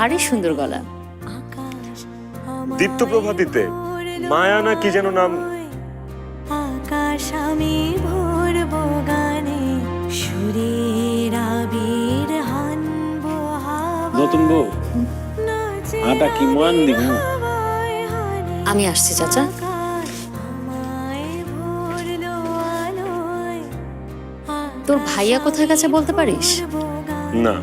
ভারী সুন্দর গলা। দীপ্ত প্রভাতিতে মায়া না কি যেন নাম? আকাশ আমি ভরবো গানে সুরের আবির হানবো নতুন বউ? আটা কি মান দিব? আমি আসছি চাচা। তোর ভাইয়া কোথায় গেছে বলতে পারিস? না।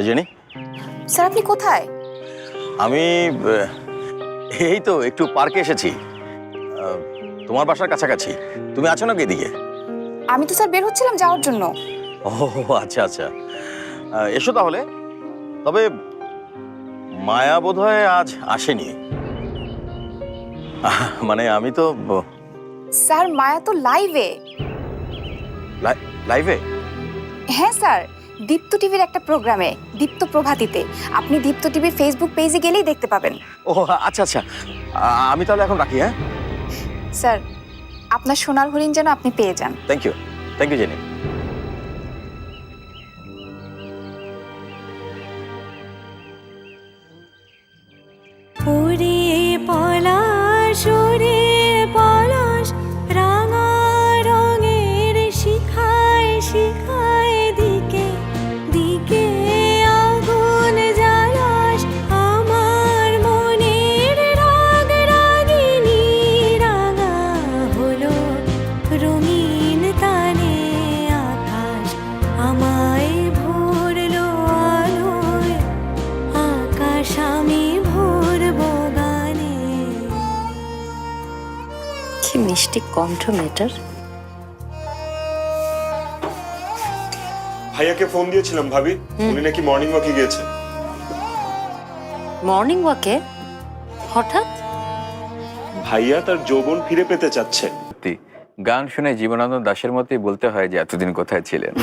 জেনি স্যার আপনি কোথায়? আমি আহ, এই তো একটু পার্কে এসেছি। আহ, তোমার বাসার কাছাকাছি। তুমি আছো নাকি এদিকে? আমি তো স্যার বের হচ্ছিলাম যাওয়ার জন্য। ও আচ্ছা আচ্ছা। আহ, এসো তাহলে। তবে মায়া বোধহয় আজ আসেনি। আহ, মানে আমি তো ব- স্যার মায়া তো লাইভে লাই- লাইভে হ্যাঁ স্যার। দীপ্ত টিভির একটা প্রোগ্রামে দীপ্ত প্রভাতিতে। আপনি দীপ্ত টিভির ফেসবুক পেজে গেলেই দেখতে পাবেন। ও আচ্ছা আচ্ছা। আমি তাহলে এখন রাখি হ্যাঁ? স্যার আপনার সোনার হরিণ যেন আপনি পেয়ে যান। Thank you thank you Jenny কি মিষ্টি কণ্ঠ মেয়েটার ভাইয়াকে ফোন দিয়েছিলাম ভাবি। উনি নাকি মর্নিং ওয়াকে গিয়েছে। মর্নিং ওয়াকে হঠাৎ? ভাইয়া তার যৌবন ফিরে পেতে চাচ্ছে। সত্যি গান শুনে জীবনানন্দ দাশের মতোই বলতে হয় যে এতদিন কোথায় ছিলেন।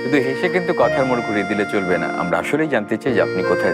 কিন্তু হেসে কিন্তু কথার মোড় ঘুরিয়ে দিলে চলবে না। আমরা আসলেই জানতে চাই যে আপনি কোথায়